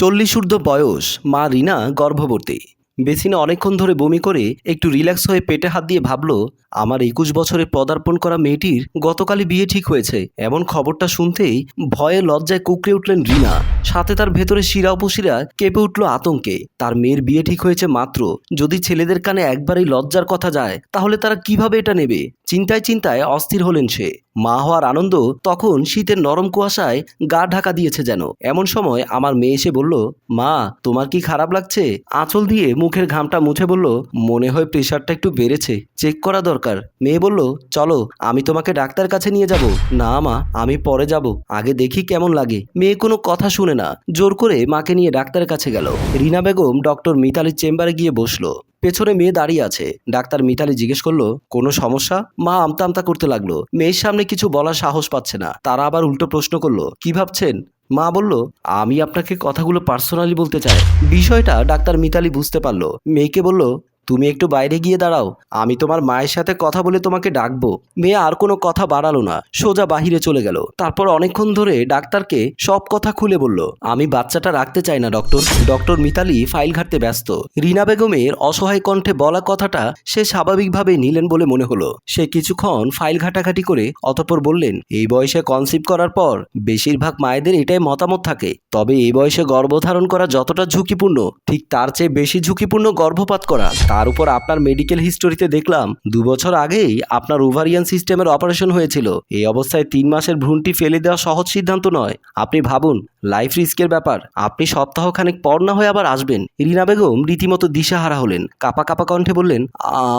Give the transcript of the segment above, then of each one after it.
চল্লিশ ঊর্ধ্ব বয়স মা রিনা গর্ভবতী। বেসিনে অনেকক্ষণ ধরে বমি করে একটু রিল্যাক্স হয়ে পেটে হাত দিয়ে ভাবল, আমার একুশ বছরে পদার্পণ করা মেয়েটির গতকালই বিয়ে ঠিক হয়েছে। এমন খবরটা শুনতেই ভয়ে লজ্জায় কুকড়ে উঠলেন রিনা। সাথে তার ভেতরে শিরা উপশিরা কেঁপে উঠল আতঙ্কে। তার মেয়ের বিয়ে ঠিক হয়েছে মাত্র। যদি ছেলেদের কানে একবারই লজ্জার কথা যায়, তাহলে তারা কীভাবে এটা নেবে? চিন্তায় চিন্তায় অস্থির হলেন সে। মা হওয়ার আনন্দ তখন শীতের নরম কুয়াশায় গা ঢাকা দিয়েছে যেন। এমন সময় আমার মেয়ে এসে বলল, মা, তোমার কি খারাপ লাগছে? আঁচল দিয়ে মুখের ঘামটা মুছে বলল, মনে হয় প্রেশারটা একটু বেড়েছে, চেক করা দরকার। মেয়ে বলল, চলো, আমি তোমাকে ডাক্তার কাছে নিয়ে যাব। না, মা, আমি পরে যাব, আগে দেখি কেমন লাগে। মেয়ে কোনো কথা শুনে না, জোর করে মাকে নিয়ে ডাক্তারের কাছে গেল। রিনা বেগম ডক্টর মিতালির চেম্বারে গিয়ে বসল। পেছনে মেয়ে দাঁড়িয়ে আছে। ডাক্তার মিতালি জিজ্ঞেস করল, কোনো সমস্যা? মা আমতা আমতা করতে লাগল। মেয়ের সামনে কিছু বলার সাহস পাচ্ছে না। তারা আবার উল্টো প্রশ্ন করল, কি ভাবছেন? মা বলল, আমি আপনাকে কথাগুলো পার্সোনালি বলতে চাই। বিষয়টা ডাক্তার মিতালি বুঝতে পারল। মেয়েকে বলল তুমি একটু বাইরে গিয়ে দাঁড়াও। আমি তোমার মায়ের সাথে কথা বলে তোমাকে ডাকবো। মেয়ে আর কোনো কথা বাড়ালো না। সোজা বাহিরে চলে গেল। তারপর অনেকক্ষণ ধরে ডাক্তারকে সব কথা খুলে বলল। আমি বাচ্চাটা রাখতে চাই না, ডক্টর। ডক্টর মিতালি ফাইল ঘাটতে ব্যস্ত। রিনা বেগমের অসহায় কণ্ঠে বলা কথাটা সে স্বাভাবিকভাবে নিলেন বলে মনে হলো। সে কিছুক্ষণ ফাইল ঘাটাঘাটি করে অতঃপর বললেন, এই বয়সে কনসিভ করার পর বেশিরভাগ মায়েদের এটাই মতামত থাকে। তবে এই বয়সে গর্ভধারণ করা যতটা ঝুঁকিপূর্ণ, ঠিক তার চেয়ে বেশি ঝুঁকিপূর্ণ গর্ভপাত করা। তার উপর আপনার মেডিকেল হিস্টোরিতে দেখলাম, দু বছর আগেই আপনার ওভারিয়ান সিস্টেমের অপারেশন হয়েছিল। এই অবস্থায় তিন মাসের ভ্রুণটি ফেলে দেওয়া সহজ সিদ্ধান্ত নয়। আপনি ভাবুন লাইফ রিস্কের ব্যাপার। আপনি সপ্তাহখানেক পর না হয়ে আবার আসবেন। রিনা বেগম রীতিমতো দিশাহারা হলেন। কাপা কাপা কণ্ঠে বললেন,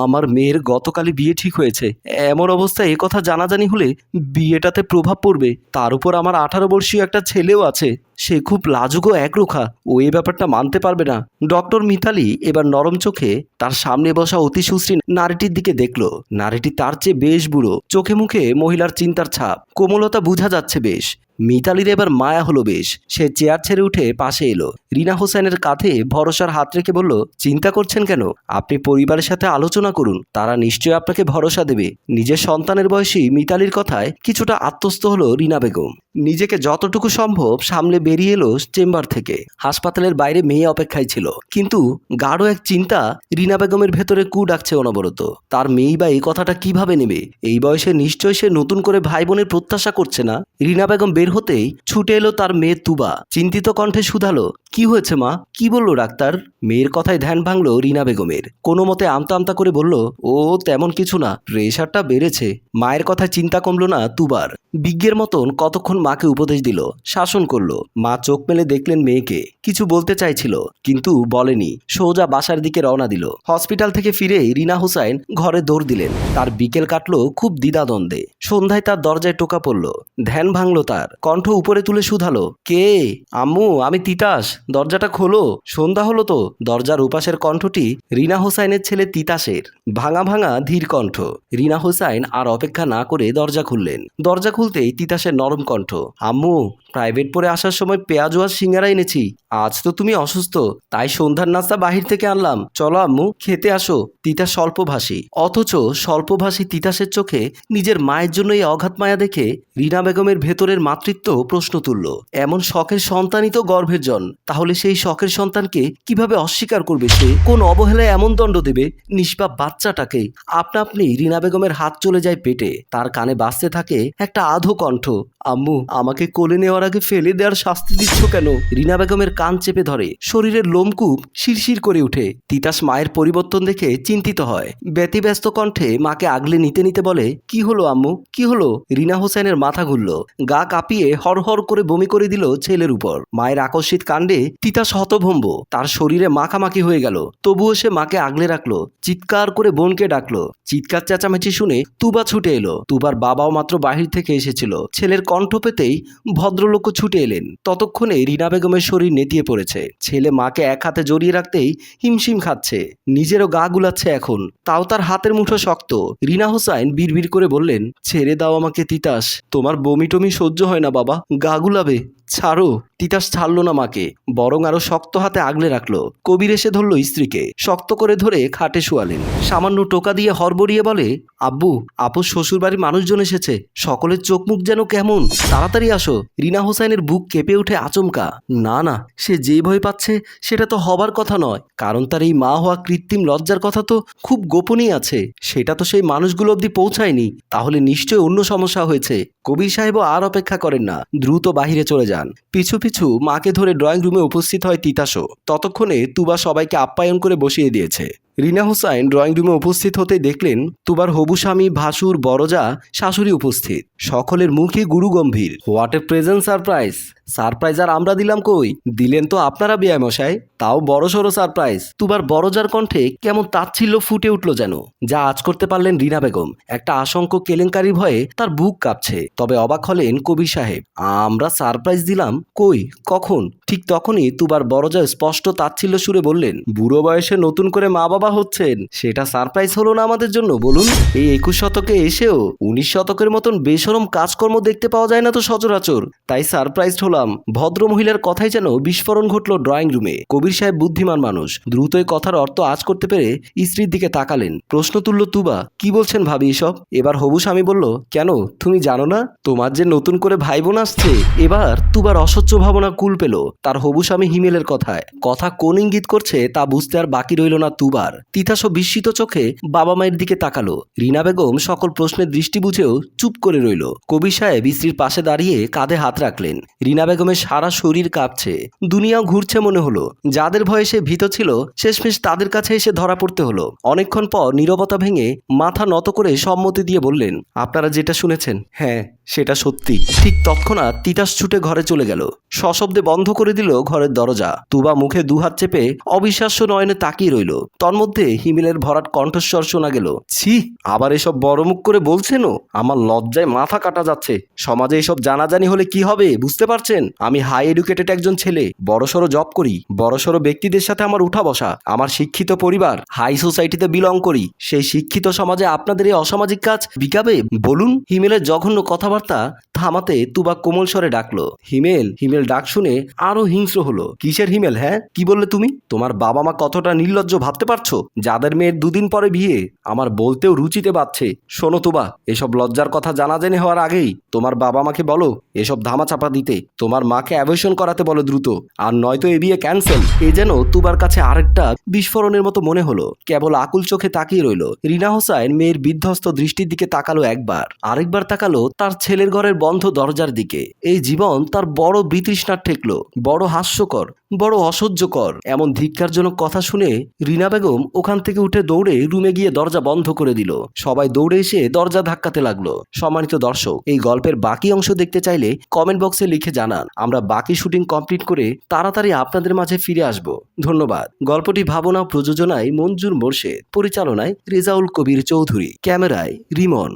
আমার মেয়ের গতকালই বিয়ে ঠিক হয়েছে। এমন অবস্থায় এ কথা জানাজানি হলে বিয়েটাতে প্রভাব পড়বে। তার উপর আমার আঠারো বর্ষীয় একটা ছেলেও আছে। সে খুব লাজুকও একরোখা। ও এ ব্যাপারটা মানতে পারবে না। ডক্টর মিতালি এবার নরম চোখে তার সামনে বসা অতি সুশ্রী নারীটির দিকে দেখল। নারীটি তার চেয়ে বেশ বুড়ো। চোখে মুখে মহিলার চিন্তার ছাপ। কোমলতা বোঝা যাচ্ছে বেশ। মিতালির এবার মায়া হলো বেশ। সে চেয়ার ছেড়ে উঠে পাশে এলো। রিনা হোসেনের কাঁধে ভরসার হাত রেখে বলল, চিন্তা করছেন কেন? আপনি পরিবারের সাথে আলোচনা করুন। তারা নিশ্চয়ই আপনাকে ভরসা দেবে। নিজের সন্তানের বয়সী মিতালির কথায় কিছুটা আত্মস্থ হলো রিনা বেগম। নিজেকে যতটুকু সম্ভব সামলে বেরিয়ে এলো চেম্বার থেকে। হাসপাতালের বাইরে মেয়ে অপেক্ষায় ছিল। কিন্তু গাঢ় এক চিন্তা রিনা বেগমের ভেতরে কু ডাকছে অনবরত। তার মেয়েই বা এই কথাটা কীভাবে নেবে? এই বয়সে নিশ্চয় সে নতুন করে ভাই বোনের প্রত্যাশা করছে না? রিনা বেগম বের হতেই ছুটে এলো তার মেয়ে তুবা। চিন্তিত কণ্ঠে শুধালো, কি হয়েছে মা? কি বলল ডাক্তার? মেয়ের কথায় ধ্যান ভাঙল রিনা বেগমের। কোনো মতে আমতা আমতা করে বলল, ও তেমন কিছু না, প্রেশারটা বেড়েছে। মায়ের কথায় চিন্তা কমলো না তুবার। বিজ্ঞের মতন কতক্ষণ মাকে উপদেশ দিল, শাসন করল। মা চোখ মেলে দেখলেন মেয়েকে। কিছু বলতে চাইছিল, কিন্তু বলেনি। সোজা বাসার দিকে রওনা দিল। হসপিটাল থেকে ফিরে রিনা হুসাইন ঘরে দৌড় দিলেন। তার বিকেল কাটলো খুব দ্বিধাদ্বন্দ্বে। সন্ধ্যায় তার দরজায় টোকা পড়ল। ধ্যান ভাঙলো তার। কণ্ঠ উপরে তুলে শুধালো, কে? আম্মু, আমি তিতাস। দরজাটা খোলো। সন্ধ্যা হলো তো দরজার উপাসের কণ্ঠটি রিনা হোসাইনের ছেলে তিতাসের। ভাঙা ভাঙা ধীর কণ্ঠ। রিনা হোসাইন আর অপেক্ষা না করে দরজা খুললেন। দরজা খুলতেই তিতাসের নরম কণ্ঠ আম্মু প্রাইভেট পরে আসার সময় পেঁয়াজ আর সিঙ্গারা এনেছি। আজ তো তুমি অসুস্থ, তাই সন্ধ্যার নাস্তা বাহির থেকে আনলাম। চলো আম্মু, খেতে আসো তিতাস স্বল্পভাষী। অথচ স্বল্পভাষী তিতাসের চোখে নিজের মায়ের জন্য এই অঘাত মায়া দেখে রিনা বেগমের ভেতরের মাতৃত্ব প্রশ্ন তুলল। এমন শখের সন্তানই তো গর্ভের জন। তাহলে সেই শখের সন্তানকে কীভাবে অস্বীকার করবে সে? কোন অবহেলায় এমন দণ্ড দেবে? নিষ্পাপ বাচ্চাটাকে আপনা আপনি রিনা বেগমের হাত চলে যায় পেটে। তার কানে বাজতে থাকে একটা আধো কণ্ঠ। আম্মু আমাকে কোলে নেওয়ার আগে ফেলে দেওয়ার শাস্তি দিচ্ছ কেন? রিনা বেগমের কান চেপে ধরে। শরীরের লোমকূপ শিরশির করে উঠে। তিতাস মায়ের পরিবর্তন দেখে চিন্তিত হয়। ব্যতিব্যস্ত কণ্ঠে মাকে আগলে নিতে নিতে বলে, কি হলো আম্মু? কি হলো? রিনা হোসেনের মাথা ঘুরল। গা কাঁপিয়ে হরহর করে বমি করে দিল ছেলের উপর। মায়ের আকস্মিত কাণ্ডে তিতাস হতভম্ব। তার শরীরে মাখামাখি হয়ে গেল। তবুও সে মাকে আগলে রাখল। চিৎকার করে বোনকে ডাকলো। চিৎকার চেঁচামেচি শুনে তুবা ছুটে এলো। তুবার বাবাও মাত্র বাহির থেকে এসেছিল। ছেলের কণ্ঠ পেতেই ভদ্রলোক ছুটে এলেন। ততক্ষণে রিনা বেগমের শরীর নেতিয়ে পড়েছে। ছেলে মাকে এক হাতে জড়িয়ে রাখতেই হিমশিম খাচ্ছে। নিজেরও গা গুলাচ্ছে এখন। তাও তার হাতের মুঠো শক্ত। রিনা হোসাইন বিড়বিড় করে বললেন, ছেড়ে দাও আমাকে তিতাস। তোমার বমি টমি সহ্য হয় না বাবা। গা গুলাবে। ছাড়ো, তিতাস ছাড়লো না মাকে, বরং আরও শক্ত হাতে আগলে রাখল। কবির এসে ধরলো স্ত্রীকে, শক্ত করে ধরে খাটে শুয়ালেন। সামান্য টোকা দিয়ে হরবড়িয়ে বলে, আব্বু আপুর শ্বশুরবাড়ির মানুষজন এসেছে, সকলের চোখ মুখ যেন কেমন? তাড়াতাড়ি আসো, রিনা হোসাইনের বুক কেঁপে ওঠে আচমকা। না না, সে যে ভয় পাচ্ছে, সেটা তো হবার কথা নয়। কারণ তার এই মা হওয়া কৃত্রিম লজ্জার কথা তো খুব গোপনই আছে। সেটা তো সেই মানুষগুলো অবধি পৌঁছায়নি। তাহলে নিশ্চয়ই অন্য সমস্যা হয়েছে। কবির সাহেবও আর অপেক্ষা করেন না। দ্রুত বাহিরে চলে যান। পিছু পিছু মাকে ধরে ড্রয়িং রুমে উপস্থিত হয় তিতাসও। ততক্ষণে তুবা সবাইকে আপ্যায়ন করে বসিয়ে দিয়েছে। রিনা হোসাইন ড্রয়িং রুমে উপস্থিত হতে দেখলেন তুবার হবু স্বামী ভাসুর বড়জা শাশুড়ি উপস্থিত। সকলের মুখে গুরু গম্ভীর। What a present surprise. Surprise আর আমরা দিলাম কই? দিলেন তো আপনারা মশাই তাও বড় সড়ো সারপ্রাইজ। তুবার বড়জার কণ্ঠে কেমন তাচ্ছিল্য ফুটে উঠল যেন, যা আজ করতে পারলেন রিনা বেগম। একটা আশঙ্ক কেলেঙ্কারি ভয়ে তার বুক কাঁপছে। তবে অবাক হলেন কবির সাহেব। আমরা সারপ্রাইজ দিলাম কই? কখন? ঠিক তখনই তুবার বড়জা স্পষ্ট তাচ্ছিল্য সুরে বললেন, বুড়ো বয়সে নতুন করে মা বাবা হচ্ছেন। সেটা সারপ্রাইজ হলো না আমাদের জন্য, বলুন। এই একুশ শতকে এসেও উনিশ শতকের মতন বেসরম কাজকর্ম দেখতে পাওয়া যায় না তো সচরাচর। তাই সারপ্রাইজড হলাম। ভদ্র মহিলার কথাই যেন বিস্ফোরণ ঘটল ড্রয়িং রুমে কবির সাহেব বুদ্ধিমান মানুষ। দ্রুতই কথার অর্থ আজ করতে পেরে স্ত্রীর দিকে তাকালেন। প্রশ্ন তুলল, তুবা, কি বলছেন ভাবি এসব? এবার হবু স্বামী বলল, কেন? তুমি জানো না? তোমার যে নতুন করে ভাই বোন আসছে, এবার তুবার অসহ্য ভাবনা কুল পেল। তার হবু স্বামী হিমেলের কথায়। কথা কোন ইঙ্গিত করছে তা বুঝতে আর বাকি রইল না তুবার। তিতাস বিস্মিত চোখে বাবা মায়ের দিকে তাকালো। রিনা বেগম সকল প্রশ্নের দৃষ্টি বুঝেও চুপ করে রইল। কবি সাহেব স্ত্রীর পাশে দাঁড়িয়ে কাঁধে হাত রাখলেন। রিনা বেগমের সারা শরীর কাঁপছে। দুনিয়াও ঘুরছে মনে হলো। যাদের ভয়ে সে ভীত ছিল, শেষমেশ তাদের কাছে এসে ধরা পড়তে হলো। অনেকক্ষণ পর নীরবতা ভেঙে মাথা নত করে সম্মতি দিয়ে বললেন, আপনারা যেটা শুনেছেন হ্যাঁ সেটা সত্যি। ঠিক তৎক্ষণাৎ তিতাস ছুটে ঘরে চলে গেল। সশব্দে বন্ধ করে দিল ঘরের দরজা। তুবা মুখে দুহাত চেপে অবিশ্বাস্য নয়নে তাকিয়ে রইল। তন্মধ্যে হিমেলের ভরাট কণ্ঠস্বর শোনা গেল। ছি, আবার এসব বড় মুখ করে বলছেনও? আমার লজ্জায় মাথা কাটা যাচ্ছে। সমাজে এসব জানাজানি হলে কি হবে, বুঝতে পারছেন? আমি হাই এডুকেটেড একজন ছেলে, বড়সড় জব করি, বড়সড় ব্যক্তিদের সাথে আমার উঠা বসা, আমার শিক্ষিত পরিবার হাই সোসাইটিতে বিলং করি। সেই শিক্ষিত সমাজে আপনাদের এই অসামাজিক কাজ বিকাবে? বলুন, হিমেলের জঘন্য কথাবার্তা থামাতে তুবা কোমল স্বরে ডাকলো। হিমেল হিমেল ডাক শুনে আরও হিংস্র হলো। কিসের হিমেল হ্যাঁ? কি বললে তুমি? তোমার বাবা মা কতটা নির্লজ্জ ভাবতে পারছ? যাদের মেয়ের দুদিন পরে বিয়ে, আমার বলতেও রুচিতে বাচ্ছে শোনো তুবা, এসব লজ্জার কথা জানা জেনে হওয়ার আগেই তোমার বাবা মাকে বলো, এসব ধামা চাপা দিতে। তোমার মাকে অ্যাবর্শন করাতে বলো দ্রুত। আর নয়তো এ বিয়ে ক্যান্সেল। এ যেন তুবার কাছে আরেকটা বিস্ফোরণের মতো মনে হলো। কেবল আকুল চোখে তাকিয়ে রইল। রিনা হোসাইন মেয়ের বিধ্বস্ত দৃষ্টির দিকে তাকালো একবার। আরেকবার তাকালো তার ছেলের ঘরের বন্ধ দরজার দিকে। এই জীবন তার বড় বিতৃষ্ণার ঠেকলো, বড় হাস্যকর, বড় অসহ্যকর। এমন ধিক্কারজনক কথা শুনে রিনা বেগম ওখান থেকে উঠে দৌড়ে রুমে গিয়ে দরজা বন্ধ করে দিল। সবাই দৌড়ে এসে দরজা ধাক্কাতে লাগল। সম্মানিত দর্শক, এই গল্পের বাকি অংশ দেখতে চাইলে কমেন্ট বক্সে লিখে জানান। আমরা বাকি শুটিং কমপ্লিট করে তাড়াতাড়ি আপনাদের মাঝে ফিরে আসব। ধন্যবাদ। গল্পটি ভাবনা প্রযোজনায় মঞ্জুর মোর্শেদ, পরিচালনায় রেজাউল কবির চৌধুরী, ক্যামেরায় রিমন।